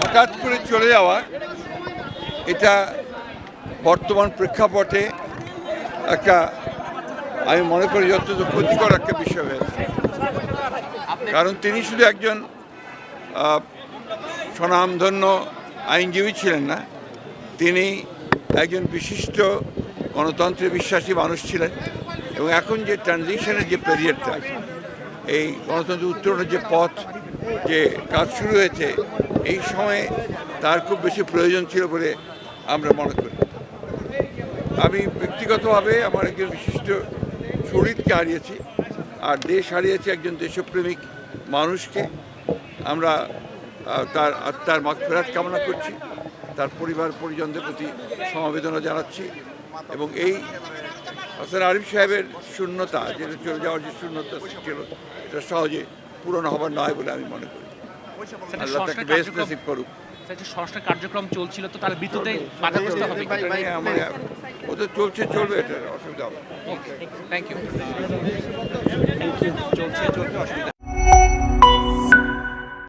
হঠাৎ করে চলে যাওয়া এটা বর্তমান প্রেক্ষাপটে একটা, আমি মনে করি অত্যন্ত ক্ষতিকর একটা বিষয় হয়েছে। কারণ তিনি শুধু একজন স্বনামধন্য আইনজীবী ছিলেন না, তিনি একজন বিশিষ্ট গণতন্ত্রে বিশ্বাসী মানুষ ছিলেন এবং এখন যে ট্রানজিশনের যে পিরিয়ডটা এই গণতন্ত্র উত্তরণের যে পথ, যে কাজ শুরু হয়েছে, এই সময়ে তার খুব বেশি প্রয়োজন ছিল বলে আমরা মনে করি। আমি ব্যক্তিগতভাবে আমার একজন বিশিষ্ট শরীরকে হারিয়েছি, আর দেশ হারিয়েছে একজন দেশপ্রেমিক মানুষকে। আমরা তার আত্মার মাগ ফেরাত কামনা করছি, তার পরিবার পরিজনদের প্রতি সমবেদনা জানাচ্ছি। এবং এই হাসান আরিফ সাহেবের শূন্যতা যেটা চলে যাওয়ার যে শূন্যতা ছিল এটা সহজে পূরণ হবার নয় বলে আমি মনে করি। আল্লাহ তাকে বেশ নসিব করুক। সংস্কার কার্যক্রম চলছিল তো তার বিদ্যুতে বাধাগ্রস্ত হবে নিয়ে আমার ওদের চলছে চলবে এটা অসুবিধা হবে থ্যাংক ইউ